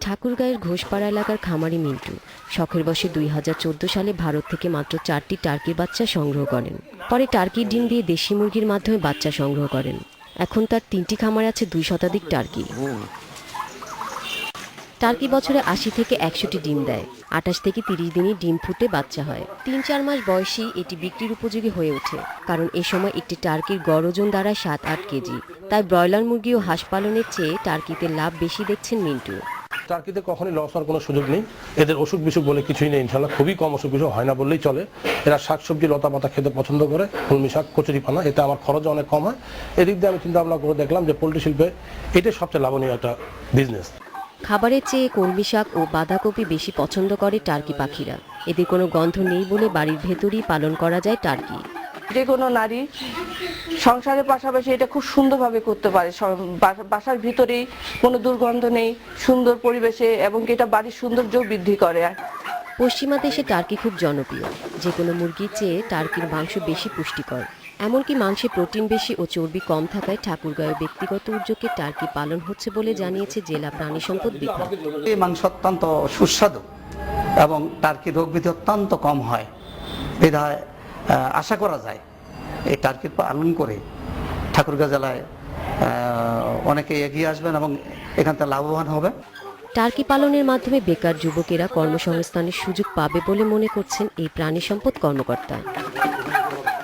ঠাকুরগাঁয়ের ঘোষপাড়া এলাকার খামারি মিন্টু শখের বসে দুই হাজার চোদ্দ সালে ভারত থেকে মাত্র চারটি টার্কির বাচ্চা সংগ্রহ করেন। পরে টার্কির ডিম দিয়ে দেশি মুরগির মাধ্যমে বাচ্চা সংগ্রহ করেন। এখন তার তিনটি খামার আছে দুই শতাধিক টার্কি। টার্কি বছরে আশি থেকে একশোটি ডিম দেয়। আঠাশ থেকে তিরিশ দিনই ডিম ফুটে বাচ্চা হয়। তিন চার মাস বয়সেই এটি বিক্রির উপযোগী হয়ে ওঠে। কারণ এ সময় একটি টার্কির গড় ওজন দাঁড়ায় সাত আট কেজি। তাই ব্রয়লার মুরগি ও হাঁস পালনের চেয়ে টার্কিতে লাভ বেশি দেখছেন মিন্টু। টার্কিতে কখনোই লস হওয়ার কোনো সুযোগ নেই। এদের অসুখ বিসুখ বলে কিছুই নেই, ইনশাল্লাহ। খুবই কম অসুখ বিসুখ হয় না বললেই চলে। এরা শাকসবজি লতা পাতা খেতে পছন্দ করে, কলমি শাক, কচুরি পানা, এতে আমার খরচ অনেক কম হয়। এদিক দিয়ে আমি চিন্তা ভাবনা করে দেখলাম যে পোলট্রি শিল্পে এটাই সবচেয়ে লাভনীয় একটা বিজনেস খাবারের চেয়ে কলমি শাক ও বাঁধাকপি বেশি পছন্দ করে টার্কি পাখিরা। এদের কোনো গন্ধ নেই বলে বাড়ির ভেতরেই পালন করা যায় টার্কি। যে কোনো নারী সংসারের পাশাপাশি এটা খুব সুন্দরভাবে করতে পারে। বাসার ভিতরেই কোনো দুর্গন্ধ নেই সুন্দর পরিবেশে এবং এটা বাড়ির সৌন্দর্য বৃদ্ধি করে। পশ্চিমা দেশে টার্কি খুব জনপ্রিয়। যে কোনো মুরগির চেয়ে টার্কির মাংস বেশি পুষ্টিকর। এমনকি মাংসে প্রোটিন বেশি ও চর্বি কম থাকায় ঠাকুরগাঁয়ের ব্যক্তিগত উদ্যোগে টার্কি পালন হচ্ছে বলে জানিয়েছে জেলা প্রাণী সম্পদ বিভাগ। এই মাংস অত্যন্ত সুস্বাদু এবং টার্কি রোগ রোগবিধি অত্যন্ত কম হয়। বিধায় আশা করা যায় এই টার্কির পালন করে ঠাকুরগাঁ জেলায় অনেকে এগিয়ে আসবেন এবং এখান থেকে লাভবান হবে টার্কি পালনের মাধ্যমে বেকার যুবকেরা কর্মসংস্থানের সুযোগ পাবে বলে মনে করছেন এই প্রাণী সম্পদ কর্মকর্তা।